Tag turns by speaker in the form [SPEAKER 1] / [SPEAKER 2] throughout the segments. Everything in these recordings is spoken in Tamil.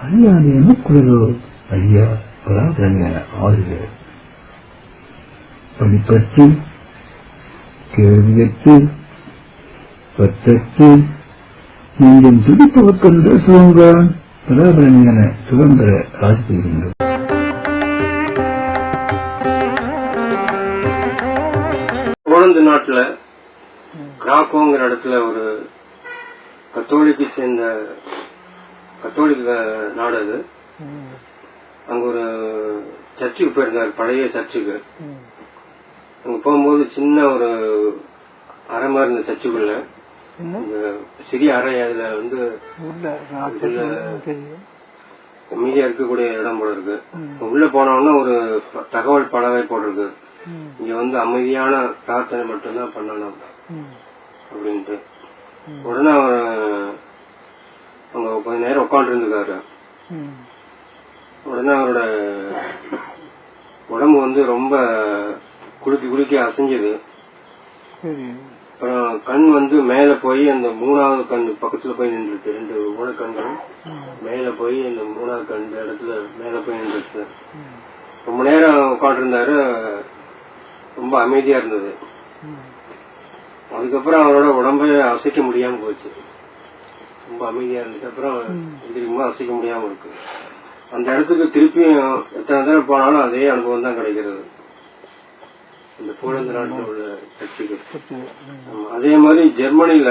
[SPEAKER 1] அல்லாது எனக்குள்ளதோ ஐயா பராதரங்க ஆறுக. படிப்பற்று கேள்வியற்று பற்றற்று நீங்கள் துடிப்பவர்க்கென்ற சுதந்திர பராபரங்கன சுதந்திர ராசி பெறுகின்றோம்
[SPEAKER 2] போலந்து நாட்டில் கிராக்கோங்கிற இடத்துல ஒரு கத்தோலிக்கு சேர்ந்த கத்தோலிக்க நாடு அது. அங்க ஒரு சர்ச்சுக்கு போயிருந்தார் பழைய சர்ச்சுக்கு. அங்க போகும்போது சின்ன ஒரு அறை மாதிரி இருந்த சர்ச்சுக்குள்ள சிறிய அறை அதுல வந்து மீதியா இருக்கக்கூடிய இடம் போல இருக்கு. உள்ள போனோம்னா ஒரு தகவல் பலகை போட்டிருக்கு. இங்க வந்து அமைதியான பிரார்த்தனை மட்டும்தான் பண்ணணும் அப்படின்ட்டு. உடனே அவர் அங்க கொஞ்ச நேரம் உட்காந்து இருந்திருக்காரு உடனே அவரோட உடம்பு வந்து ரொம்ப குலுக்கி குலுக்கி அசைஞ்சது. அப்புறம் கண் வந்து மேல போய் அந்த மூணாவது கண் பக்கத்துல போய் நின்றுச்சு. ரெண்டு மூணு கண்களும் மேல போய் அந்த மூணாவது கண் இடத்துல மேல போய் நின்றுச்சு. ரொம்ப நேரம் உட்காந்து இருந்தாரு ரொம்ப அமைதியா இருந்தது. அதுக்கப்புறம் அவரோட உடம்பை அசைக்க முடியாம போச்சு. ரொம்ப அமைதியா இருந்துச்சு. அப்புறம் எந்திரிக்கும்போது அசைக்க முடியாம இருக்கு. அந்த இடத்துக்கு திருப்பியும் எத்தனை தடவை போனாலும் அதே அனுபவம் தான் கிடைக்கிறது. இந்த போலந்து நாட்டில் உள்ள சர்ச்சுக்கு. அதே மாதிரி ஜெர்மனில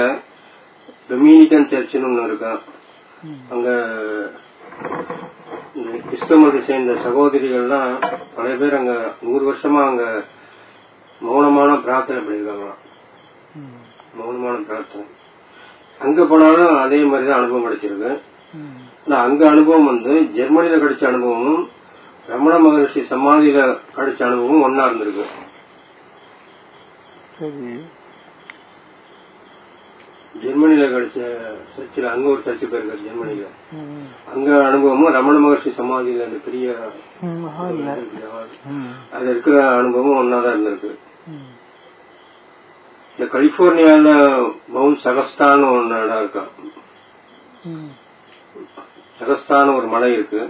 [SPEAKER 2] டொமினிக்கன் சர்ச்சுன்னு ஒண்ணு இருக்கா? அங்க கிறிஸ்தவ மதத்தை சேர்ந்த சகோதரிகள்லாம் பல பேர் அங்க நூறு வருஷமா அங்க மௌனமான பிரார்த்தனை பண்ணிருக்காங்களாம் மௌனமான பிரார்த்தனை. அங்க போனாலும் அதே மாதிரி தான் அனுபவம் கிடைச்சிருக்கு ஆனா அங்க அனுபவம் வந்து ஜெர்மனில கிடைச்ச அனுபவமும் ரமண மகரிஷி சமாதியில கிடைச்ச அனுபவமும் ஒன்னா இருந்திருக்கு. ஜெர்மனில கிடைச்ச சர்ச்சில் அங்க ஒரு சர்ச்சு போயிருக்காரு ஜெர்மனில அங்க அனுபவமும் ரமண மகர்ஷி சமாதியில அந்த பெரிய அது இருக்கிற அனுபவமும் ஒன்னாதான் இருந்திருக்கு. இந்த கலிபோர்னியால மவுண்ட் சகஸ்தான் ஒரு இடம் இருக்கா சகஸ்தான் ஒரு மலை இருக்கு.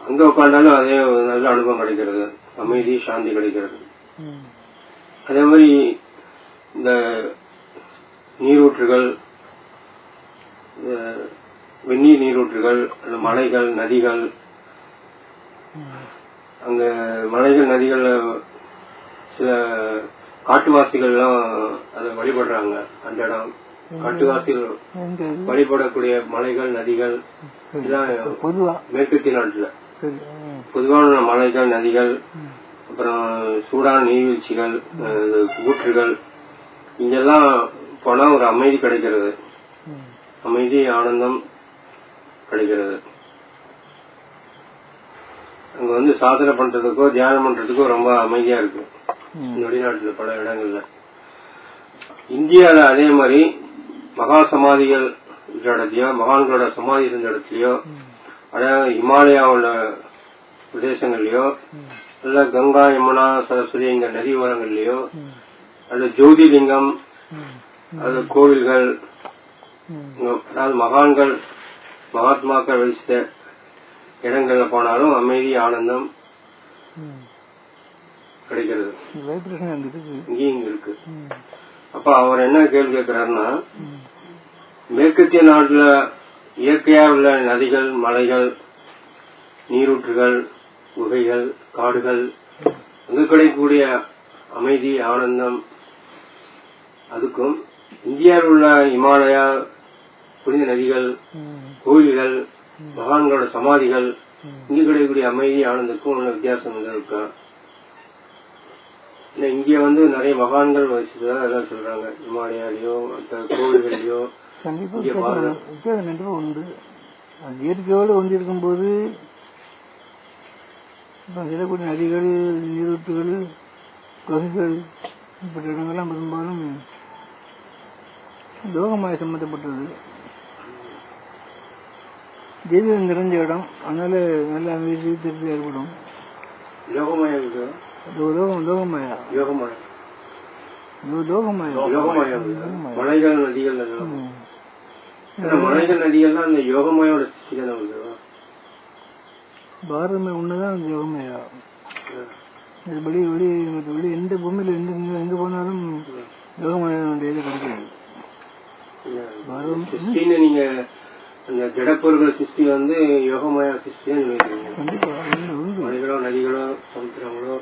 [SPEAKER 2] அங்க உட்காந்தாலும் அதே நல்ல அனுபவம் கிடைக்கிறது. அமைதி சாந்தி கிடைக்கிறது. அதே மாதிரி இந்த நீரூற்றுகள் வெந்நீர் நீரூற்றுகள் அந்த மலைகள் நதிகள். அங்க மலைகள் நதிகள்ல சில காட்டுவாசிகள்லாம் அதை வழிபடுறாங்க. அந்த இடம். காட்டுவாசிகள் வழிபடக்கூடிய மலைகள் நதிகள் இதெல்லாம் மேற்கத்திய நாட்டுல. பொதுவான மலைகள் நதிகள் அப்புறம் சூடான நீர்வீழ்ச்சிகள் ஊற்றுகள். இங்கெல்லாம் போனா ஒரு அமைதி கிடைக்கிறது. அமைதி ஆனந்தம் கிடைக்கிறது. அங்க வந்து சாதனை பண்றதுக்கோ தியானம் பண்றதுக்கோ ரொம்ப அமைதியா இருக்கு.
[SPEAKER 3] ம்.
[SPEAKER 2] வெளிநாட்டுல பல இடங்கள்ல. இந்தியால அதே மாதிரி மகா சமாதிகள் இருக்கிற இடத்துலயோ மகான்களோட சமாதி இருந்த இடத்துலயோ அதாவது இமாலயாவுள்ள பிரதேசங்கள்லயோ இல்ல கங்கா யமுனா சரஸ்வதிங்கிற நதி ஓரங்கள்லயோ அல்ல ஜோதிலிங்கம் அது கோவில்கள். அதாவது மகான்கள் மகாத்மாக்கள் வசித்த இடங்கள்ல போனாலும் அமைதி ஆனந்தம். கிடைக்கிறது. இங்கேயும் இங்க இருக்கு. அப்ப அவர் என்ன கேள்வி கேட்கிறாருன்னா மேற்கத்திய நாட்டுல இயற்கையா உள்ள நதிகள் மலைகள் நீரூற்றுகள் குகைகள் காடுகள் அங்கு கிடைக்கக்கூடிய அமைதி ஆனந்தம் அதுக்கும் இந்தியாவில் உள்ள இமாலயா புனித நதிகள் கோயில்கள் மகான்களோட சமாதிகள். இங்க கிடைக்கக்கூடிய அமைதி ஆனந்தத்துக்கும் உள்ள வித்தியாசம் இருக்கா? இல்ல இங்க வந்து நிறைய மகான்கள் வசிச்சதா எல்லாம் சொல்றாங்க. இமாலயாலயோ மற்ற கோவில்கள்லயோ
[SPEAKER 3] கண்டிப்பா
[SPEAKER 2] இங்க
[SPEAKER 3] வித்தியாசம்
[SPEAKER 2] பாருங்க.
[SPEAKER 3] வித்தியாசம் கண்டிப்பா உண்டு. இயற்கையோடு ஒன்றிருக்கும்போது இப்போ சிலக்கூடிய நதிகள் நீரூற்றுகள் குகைகள் இப்படி இடங்கள்லாம் பெரும்பாலும் லோகமாய சம்மந்தப்பட்டது தெய்வம் நிறைஞ்ச இடம். அதனால நல்ல அமைதி திருப்தி ஏற்படும். லோகமாயா லோகமாயா.
[SPEAKER 2] யோகமயம் இது. மலைகள் நதிகள் மலைகள் நதிகள்லாம் அந்த யோகமயோட சிருஷ்டி தானே வந்து
[SPEAKER 3] பாரதமே ஒண்ணுதான் யோகமாயா. வெளி வெளி வெளி எந்த பூமியில எந்த எங்க- போனாலும் யோகமாய இது கிடைக்காது
[SPEAKER 2] நீங்க அந்த ஜடப்பொருள் சிருஷ்டி வந்து யோகமய சொல்லியிருக்கீங்க
[SPEAKER 3] கண்டிப்பா
[SPEAKER 2] மலைகளோ நதிகளோ சமுத்திரங்களோ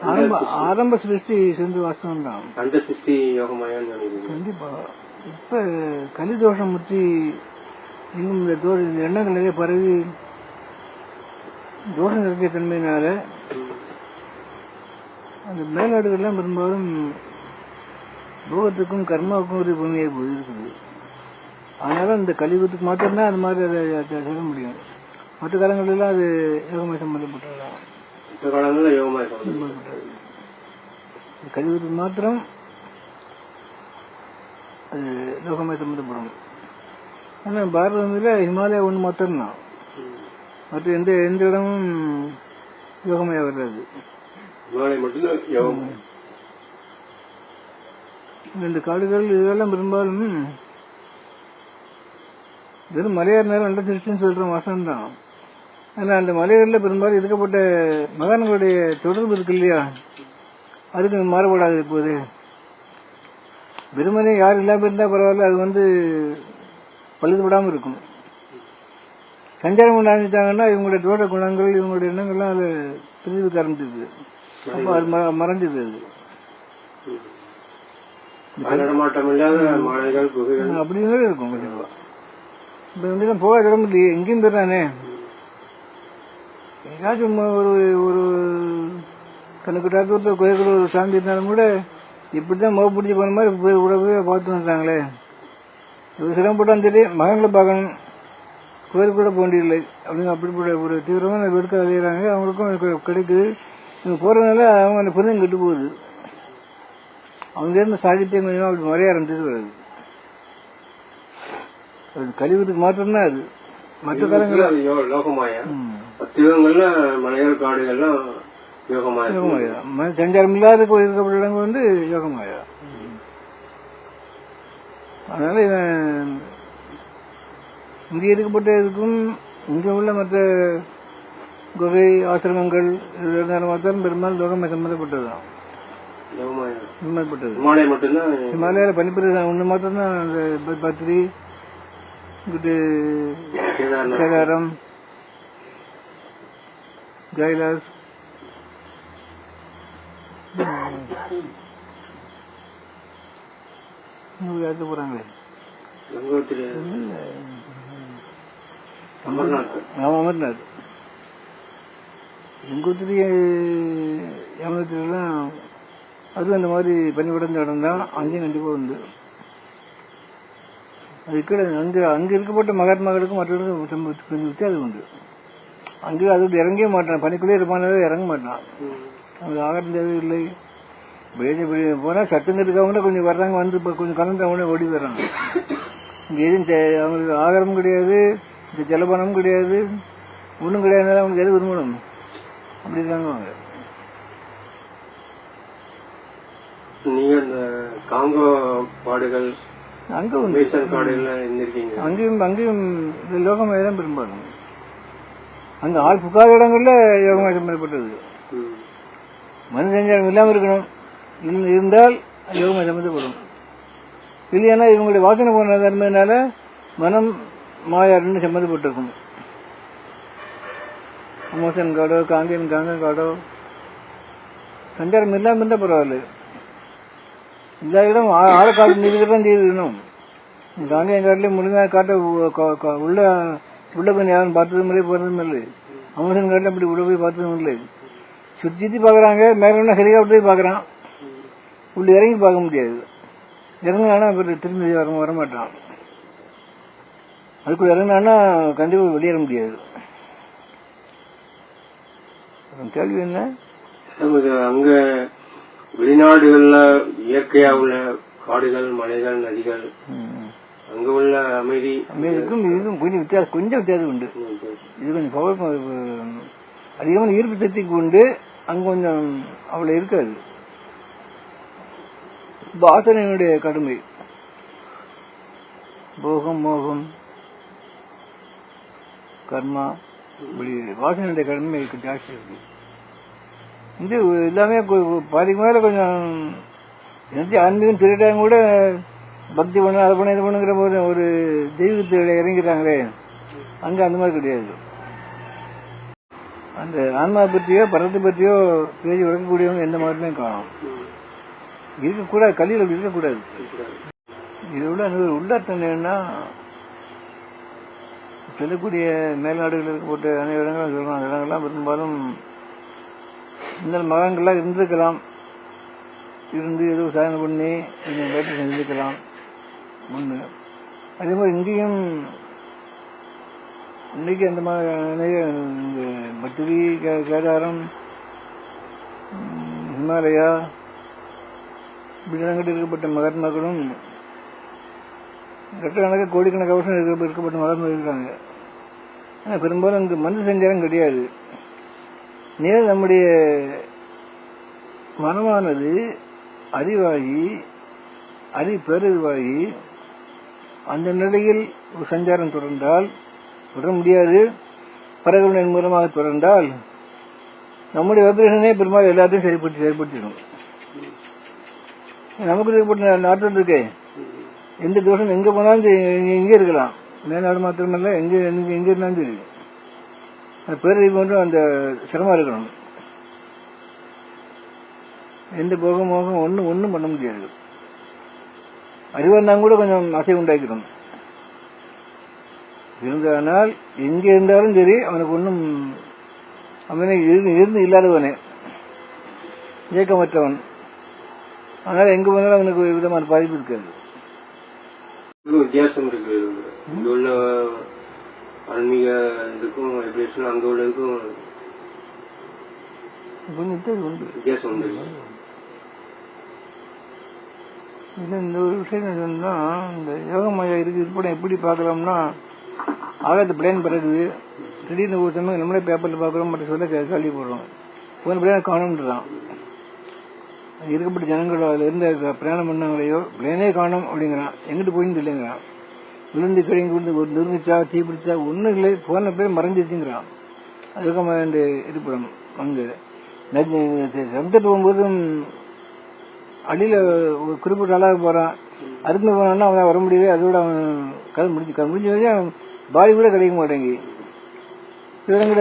[SPEAKER 3] ஆரம்ப ஆரம்ப சிருஷ்டி சென்று வாஸ்தவம் தான்.
[SPEAKER 2] அந்த சிருஷ்டி சொல்லியிருக்கீங்க
[SPEAKER 3] கண்டிப்பா. இப்ப கலிதோஷம் முற்றி இன்னும் இந்த தோ இந்த எண்ணங்கள் நிறைய பரவி தோஷம் நிறைய தன்மையினால அந்த மேலாடுகள்லாம் பெரும்பாலும் போகத்துக்கும் கர்மாவுக்கும் ஒரு பூமியை இருக்குது அதனால இந்த கலியுகத்துக்கு மாத்திரம்தான் அது மாதிரி அதை சொல்ல முடியும். மற்ற காலங்களெல்லாம் அது யோகமை சம்பந்தப்பட்டதுதான்.
[SPEAKER 2] காலங்களில் யோகமய
[SPEAKER 3] கலியுகத்துக்கு மாத்திரம் அது யோகமை சம்பந்தப்படும் ஆனால் பாரதத்தில் ஹிமாலயா ஒன்று மாத்திரம்தான். மற்ற எந்த எந்த இடமும் யோகமையா
[SPEAKER 2] யோகம்.
[SPEAKER 3] இந்த காடுகள் இதெல்லாம் பெரும்பாலும் வெறும் மலையார் நேரம் நல்ல திருஷ்டின்னு சொல்ற மாசம் தான் ஆனா அந்த மலைகளில் பெரும்பாலும் இருக்கப்பட்ட மகான்களுடைய தொடர்பு இருக்கு இல்லையா? அதுக்கு மாறுபடாது இப்போது. வெறுமனே யார் இல்லாம இருந்தா பரவாயில்ல அது வந்து பழுதுபடாம இருக்கும். சஞ்சாரம் பண்ண இவங்களுடைய தோட்ட குணங்கள் இவங்களுடைய எண்ணங்கள்லாம் அது பிரிவுக்கு ஆரம்பிச்சிது அப்போ அது மறைஞ்சிது அது. அப்படின்னு இருக்கும் கண்டிப்பா. இப்ப வந்து போக இடம் இல்லையே எங்கேயும் போயிடுறானே. எங்கேயாச்சும் ஒரு ஒரு கணக்கு டாக்டர் கோயிலுக்குள்ள ஒரு சாந்தி இருந்தாலும் கூட இப்படிதான் மோக பிடிச்சி போன மாதிரி போய் போய் பார்த்து வந்துட்டாங்களே. இது சிரமப்பட்டாலும் சரி மகன்களை பார்க்கணும். கோயிலுக்கு கூட போக வேண்டியதில்லை. அப்படின்னு அப்படிப்பட்ட ஒரு தீவிரமான வெடுக்க அலையிறாங்க அவங்களுக்கும் கிடைக்குது. இவங்க போறதுனால அவங்க அந்த புரிதம் கெட்டு போகுது. அவங்க இருந்த சாகித்யம் கொஞ்சம் அப்படி மறைய ஆரம்பிச்சது வருது அது கழிவுக்கு மாற்றம்தான் அது. மற்ற காலங்களில்
[SPEAKER 2] அது யோ- லோகமாயா பத்து யுகங்கள்ல மலைகள் காடுகள்லாம் யோகமாயா
[SPEAKER 3] யோகமாயா ம- சஞ்சாரம் இல்லாத இடங்கள் வந்து யோகமாயா அதனால இவன் இங்கே இருக்கப்பட்ட இதுக்கும் இங்க உள்ள மற்ற குகை ஆசிரமங்கள் மாத்திரம் பெரும்பாலும் லோகமே சம்பந்தப்பட்டதுதான். சம்பந்தப்பட்டது. ஹிமாலயால பனிப்பிரதேசம் ஒன்று மாத்திரம் தான் அந்த ப- பத்ரி இங்கிட்டு
[SPEAKER 2] கேதார்நாத்.
[SPEAKER 3] கேதாரம் எடுத்து போறாங்களே
[SPEAKER 2] கங்கோத்திரி அமர்நாத்
[SPEAKER 3] ஆமா அமர்நாத் எங்கூத்திரி யமுனத்திலாம் அதுவும் அந்த மாதிரி பனி விடந்த இடம் தான் அங்கேயும் கண்டிப்பா உண்டு. அது கீழே அங்க அங்க இருக்கப்பட்ட மகாத்மாக்களுக்கும் மற்றவர்களுக்கும் வித்தியாசம் உண்டு. அங்கே அது இறங்கவே மாட்டான். பனிக்குள்ளே இருப்பானவே இறங்க மாட்டான். அவங்க ஆகாரம் தேவையில்லை. வெளியே வெளியே போனால் சத்துங்கிறதுக்காக கொஞ்சம் வர்றாங்க வந்து இப்போ கொஞ்சம் கலந்து அவங்க ஓடி வர்றாங்க இங்கே எதுவும் அவங்களுக்கு ஆகாரமும் கிடையாது இந்த ஜலபானமும் கிடையாது ஒன்றும் கிடையாது அவங்களுக்கு எது விரும்பணும். அப்படி இருக்காங்க அவங்க.
[SPEAKER 2] நீங்க இந்த காங்கோ பாடுகள்
[SPEAKER 3] அங்கே உண்டு.
[SPEAKER 2] மேசன் காடுகள்ல இருந்திருக்கீங்க
[SPEAKER 3] அங்கேயும் அங்கேயும் இந்த லோகமாய தான் பெரும்பாலும். அங்கே ஆள் புக்காத இடங்கள்ல யோகமாய சம்பந்தப்பட்டது. மன சஞ்சாரம் இல்லாமல் இருக்கணும். இருந்தால் யோகமா சம்பந்தப்படும். இல்லையானா இவங்களுடைய வாசனை போன தன்மையினால மனம் மாயாடுன்னு சம்மந்தப்பட்டிருக்கும் அமோசன் காடோ காங்கேன் காங்க காடோ சஞ்சாரம் இல்லாமல் இருந்தால் பரவாயில்ல. இந்த இடம் ஆ- ஆழக்காடு இருக்கிறதான் தீர்க்கணும் காங்கேயன் காட்டிலே முழுங்காய் காட்ட உள்ள உள்ள போய் யாரும் பார்த்ததும் இல்லை போறதும் இல்லை. அமோசன் காட்டில் அப்படி உள்ள போய் பார்த்ததும் இல்லை. சுத்தி சுத்தி பாக்குறாங்க மேல ஹெலிகாப்டர் பாக்குறான் உள்ள இறங்கி பார்க்க முடியாது. இறங்கினா அப்புறம் திரும்பி வர வரமாட்டான் அதுக்குள்ள இறங்கினா கண்டிப்பா வெளியேற முடியாது. கேள்வி என்ன?
[SPEAKER 2] நமக்கு அங்க வெளிநாடுகள்ல இயற்கையா உள்ள காடுகள் மலைகள் நதிகள். அங்க உள்ள அமைதி.
[SPEAKER 3] அமெரிக்கும் இதுக்கும் கொஞ்சம் வித்தியாசம் கொஞ்சம் வித்தியாசம் உண்டு. இது கொஞ்சம் பவர் அதிகமான ஈர்ப்பு சக்திக்கு உண்டு அங்க கொஞ்சம் அவ்வளவு இருக்காது. வாசனையினுடைய கடுமை. போகம் மோகம் கர்மா வாசனையுடைய கடுமை இருக்கு ஜாஸ்தி இருக்கு. இது எல்லாமே பாதிக்கு மேல கொஞ்சம் ஆன்மீகம் திருட்டாங்க கூட பக்தி பண்ணு அதை பண்ணு இது பண்ணுங்கிற போது ஒரு தெய்வத்தில் இறங்கிறாங்களே அங்க அந்த மாதிரி கிடையாது. அந்த ஆன்மா பற்றியோ பரத்தை பற்றியோ பேசி உறக்கக்கூடியவங்க எந்த மாதிரியுமே காணும். இருக்கக்கூடாது கல்வியில் அப்படி இருக்கக்கூடாது. இது உள்ள அந்த ஒரு செல்லக்கூடிய என்னன்னா சொல்லக்கூடிய மேல்நாடுகளில் போட்ட அனைத்து இடங்களும் சொல்லலாம் அந்த இடங்கள்லாம் பெரும்பாலும் இந்த மகன்கள்லாம் இருந்திருக்கலாம். இருந்து ஏதோ சாதனை பண்ணி கொஞ்சம் வேட்டை செஞ்சிருக்கலாம். ஒன்று அதே மாதிரி இங்கேயும் இன்றைக்கி அந்த மாதிரி நிறைய பத்திரி கே- கேதாரம் ஹிமாலயா இப்படி இருக்கப்பட்ட மகாத்மாக்களும் லட்சக்கணக்காக கோடிக்கணக்காக வருஷம் இருக்க- இருக்கப்பட்ட மகாத்மா இருக்காங்க. ஆனால் பெரும்பாலும் அங்கே மனித சஞ்சாரம் கிடையாது. நேர் நம்முடைய மனமானது அறிவாகி அறி பெருவாகி அந்த நிலையில் ஒரு சஞ்சாரம் தொடர்ந்தால் தொடர முடியாது. பறவைகளின் மூலமாக தொடர்ந்தால் நம்முடைய வைப்ரேஷனே பெரும்பாலும் எல்லாத்தையும் சரிப்படுத்தி சரிப்படுத்திடும். நமக்கு இருக்கப்பட்ட நாட்டில் இருக்கே எந்த தோஷம் எங்க போனாலும் சரி, இங்கே இருக்கலாம். மேலாடு மாத்திரமல்ல எங்க எங்க இருந்தாலும் சரி. அது பேரறிவு ஒன்றும் அந்த சிரமம் இருக்கணும். எந்த போக மோகம் ஒன்றும் ஒன்றும் பண்ண முடியாது. அறிவா இருந்தாலும் கூட கொஞ்சம் அசை உண்டாக்கிடும். இருந்தானால் எங்க இருந்தாலும் சரி அவனுக்கு ஒன்றும் அவனை இருந்து இருந்து இல்லாதவனே. இயக்கமற்றவன் அதனால எங்க போனாலும் அவனுக்கு ஒரு விதமான பாதிப்பு இருக்காது.
[SPEAKER 2] வித்தியாசம் இருக்கு. இங்க உள்ள ஆன்மீக இதுக்கும் வைப்ரேஷன் அங்க உள்ளதுக்கும்
[SPEAKER 3] வித்தியாசம் உண்டு. இந்த ஒரு விஷயம் என்னன்னா இந்த யோக இருக்கு இது இருப்படம் எப்படி பார்க்கலாம்னா ஆகாயத்து பிளேன் பிறகுது திடீர்னு ஒரு சமயம் நம்மளே பேப்பரில் பார்க்குறோம் மட்டும் சொல்ல கேள்வி போடுறோம் போன பிளேன் காணும்ன்றான் இருக்கப்பட்ட ஜனங்களோ அதில் இருந்த பிரயாணம் பண்ணாங்களையோ பிளேனே காணும் அப்படிங்கிறான் எங்கிட்டு போயின்னு இல்லைங்கிறான் விழுந்து கிழங்கு விழுந்து ஒரு நிர்மிச்சா தீ பிடிச்சா ஒன்றும் இல்லை போன பேர் மறைஞ்சிருச்சுங்கிறான் அதுக்கு இந்த இருப்பிடம் அங்கு சமத்துட்டு போகும்போதும் அடியில ஒரு குறிப்பிட்ட அளவு போறான். அதுக்கு போனான்னா அவன் வர முடியல அதோட அவன் கதை முடிஞ்சு கதை முடிஞ்ச வரையும் அவன் பாடி கூட கிடைக்க மாட்டேங்கி இவங்கள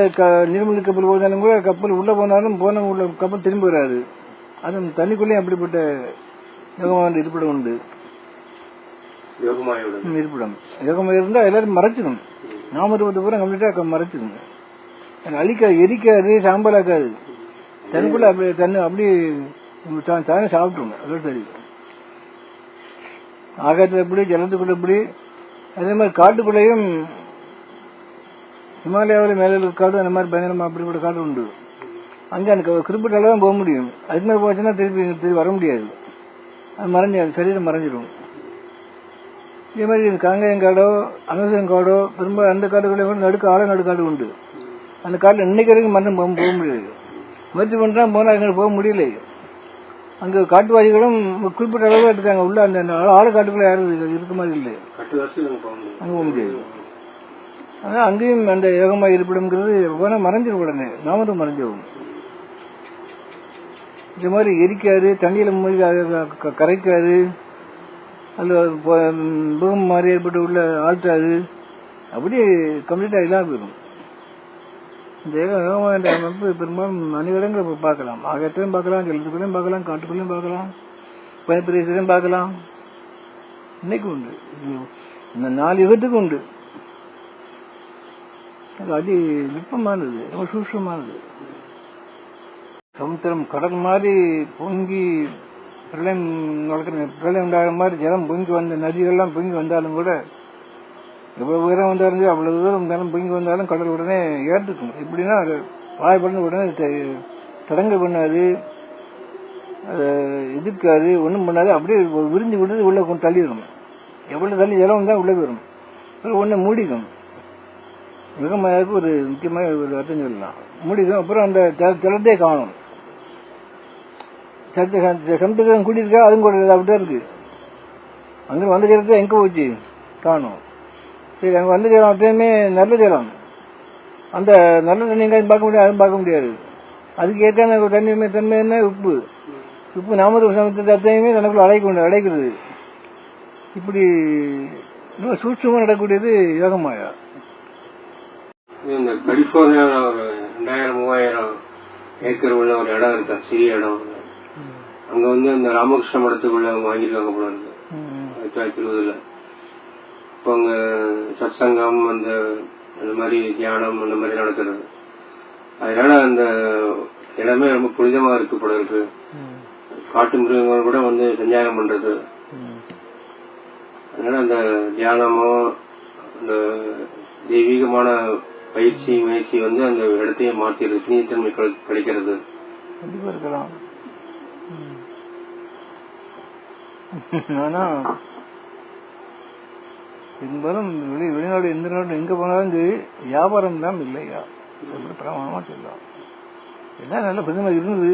[SPEAKER 3] நீர்மூழ்கி கப்பல் போனாலும் கூட கப்பல் உள்ள போனாலும் போன உள்ள கப்பல் திரும்பி வராது. அது தண்ணிக்குள்ளேயும் அப்படிப்பட்ட யோகமான இருப்பிடம் உண்டு. இருப்பிடம். யோகமாக இருந்தா எல்லாரும் மறைச்சிடும். நாமரூபத்தை பூரா கம்ப்ளீட்டா மறைச்சிடும். அழிக்காது எரிக்காது சாம்பலாக்காது. தனக்குள்ள அப்படி தண்ணி அப்படி தானே சாப்பிட்டுங்க அதோட சரி. ஆகாயத்தில் எப்படி ஜலத்துக்குள்ள எப்படி அதே மாதிரி காட்டுக்குள்ளேயும் ஹிமாலயாவில் மேலே இருக்க காடு அந்த மாதிரி பயங்கரமா அப்படிப்பட்ட காடு உண்டு. அங்கே அந்த குறிப்பிட்ட அளவு தான் போக முடியும். அதுக்கு மேலே போச்சுன்னா திருப்பி திருப்பி வர முடியாது. அது மறைஞ்சு அது சரீரம் மறைஞ்சிடும் இதே மாதிரி காங்கயம் காடோ அமேசான் காடோ பெரும்பாலும் அந்த காடுகளையும் கூட நடுக்கு ஆழ நடுக்காடு உண்டு. அந்த காட்டில் இன்னைக்கு வரைக்கும் மரணம் போக போக முடியாது. முயற்சி பண்ணுறா போனால் எங்களுக்கு போக முடியல. அங்கே காட்டுவாசிகளும் குறிப்பிட்ட அளவு இருக்காங்க உள்ள அந்த அந்த காட்டுக்குள்ள யாரும் இருக்க- மாதிரி இல்லை. அங்கே போக முடியாது ஆனால் அங்கேயும் அந்த யோகமாக இருப்பிடம்ங்கிறது போனால் மறைஞ்சிரும் உடனே. நாமதும் மறைஞ்சிரும் இந்த மாதிரி எரிக்காது தண்ணியில் மூழ்கி அது கரைக்காது அல்ல பூகம் மாதிரி ஏற்பட்டு உள்ள ஆழ்த்தாது. அப்படியே கம்ப்ளீட்டாக இல்லாமல் போயிடும் இந்த அமைப்பு பெரும்பாலும் மனிதர்கள் பார்க்கலாம். ஆகத்தையும் பார்க்கலாம் எழுத்துக்குள்ளையும் பார்க்கலாம் காட்டுக்குள்ளையும் பார்க்கலாம் பனிப்பிரதேசத்தையும் பார்க்கலாம். இன்னைக்கு உண்டு. இந்த நாலு யுகத்துக்கு உண்டு. அது அதி நுட்பமானது ரொம்ப சூஷ்மமானது சமுத்திரம் கடல் மாதிரி பொங்கி பிரளயம் நடக்கிற பிரளயம் உண்டாகிற மாதிரி ஜலம் பொங்கி வந்த நதிகள்லாம் பொங்கி வந்தாலும் கூட எவ்வளவு உயரம் வந்தாலும் அவ்வளவு தூரம் வந்தாலும் பொங்கி வந்தாலும் கடல் உடனே ஏற்றுக்கும் எப்படின்னா அது உடனே தடங்க தடங்கல் பண்ணாது. அதை எதிர்க்காது ஒன்றும் பண்ணாது. அப்படியே விரிஞ்சு விடுறது உள்ள கொண்டு தள்ளிடும் எவ்வளவு தள்ளி ஜலம் வந்தால் உள்ளே போயிடும். அப்புறம் ஒன்று மூடிக்கும் மிகமாயாவுக்கு ஒரு முக்கியமாக ஒரு அர்த்தம் சொல்லலாம். மூடிக்கும் அப்புறம் அந்த ஜல- ஜலத்தையே காணும். சமுத்திரம் கூட்டியிருக்கா அதுவும் கூட அப்படிதான் இருக்கு. அங்கே வந்த ஜலத்தை எங்கே போச்சு? காணும். சரி அங்கே வந்த ஜலம் அப்பயுமே நல்ல ஜலம் அந்த நல்ல தண்ணி எங்கேயும் பார்க்க முடியாது? அதுவும் பார்க்க முடியாது. அதுக்கு ஏற்கான ஒரு தண்ணி தன்மை என்ன? உப்பு. உப்பு நாமது சமுத்திரத்தை அத்தையுமே தனக்குள்ள அடைக்க அடைக்கிறது. இப்படி இன்னும் சூட்சமாக நடக்கக்கூடியது யோகமாயா
[SPEAKER 2] இந்த கலிபோர்னியா ஒரு ரெண்டாயிரம் மூவாயிரம் ஏக்கர் உள்ள ஒரு இடம் இருக்கு. சிறிய இடம். அங்க வந்து இந்த ராமகிருஷ்ண மடத்துக்குள்ள வாங்கியிருக்காங்க போல இருக்கு ஆயிரத்தி தொள்ளாயிரத்தி இருபதுல. இப்போ அங்க சத்சங்கம் அந்த அந்த மாதிரி தியானம் அந்த மாதிரி நடக்கிறது. அதனால அந்த இடமே ரொம்ப புனிதமா இருக்கு போல இருக்கு. காட்டு மிருகங்கள் கூட வந்து சஞ்சாரம் பண்றது. அதனால அந்த தியானமோ அந்த தெய்வீகமான பயிற்சி முயற்சி வந்து அந்த இடத்தையே மாத்திடுது புனிதத்தன்மை கிடை- கிடைக்கிறது.
[SPEAKER 3] ஆனா பெரும்பாலும் வெளி வெளிநாடு எந்த நாடு எங்கே போனாலும் சரி வியாபாரம் தான் இல்லையா? எப்படி பிரமாணமாக சொல்லலாம். எல்லாம் நல்ல பிரதமர் இருந்தது.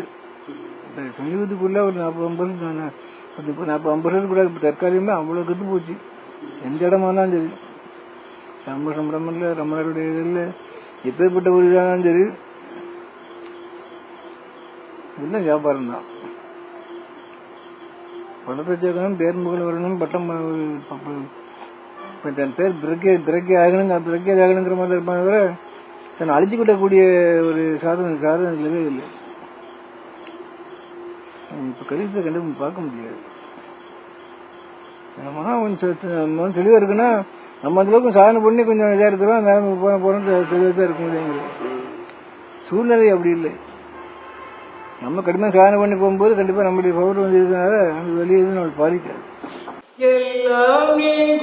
[SPEAKER 3] இந்த சமீபத்துக்குள்ள ஒரு நாற்பது ஐம்பது தானே இப்போ நாற்பது ஐம்பது வருஷத்துக்கு கூட இப்போ தற்காலிகமே அவ்வளோ கெட்டு போச்சு. எந்த இடமானாலும் சரி. சம்ப சம்பளம் இல்லை ரமணருடைய இதில் இல்லை. எப்பேற்பட்ட ஒரு இதானாலும் சரி. எல்லாம் வியாபாரம் தான். பணத்தை சேர்க்கணும் பேர் வரணும் பட்டம் தன் பேர் பிறக்கே பிறக்கே ஆகணுங்க பிறக்கே ஆகணுங்கிற மாதிரி இருப்பாங்க தவிர தன்னை அழிச்சு கொள்ளக்கூடிய ஒரு சாதனை சாதனை இல்லவே இல்லை. இப்போ கலித்தை கண்டு பார்க்க முடியாது. நம்ம கொஞ்சம் தெ- இருக்குன்னா நம்ம அந்த அளவுக்கு சாதனை பண்ணி கொஞ்சம் இதாக இருக்கிறோம் நேரம் போன போகிறோம் தெளிவாக தான் இருக்க முடியுங்கிறது சூழ்நிலை அப்படி இல்லை. நம்ம கடுமையாக சாதனை பண்ணி போகும்போது கண்டிப்பாக நம்மளுடைய பவர் வந்து இதனால அந்த வெளியே நம்மளுக்கு பாதிக்காது.
[SPEAKER 4] எல்லாமே நீ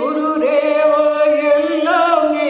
[SPEAKER 4] எல்லாம் நீ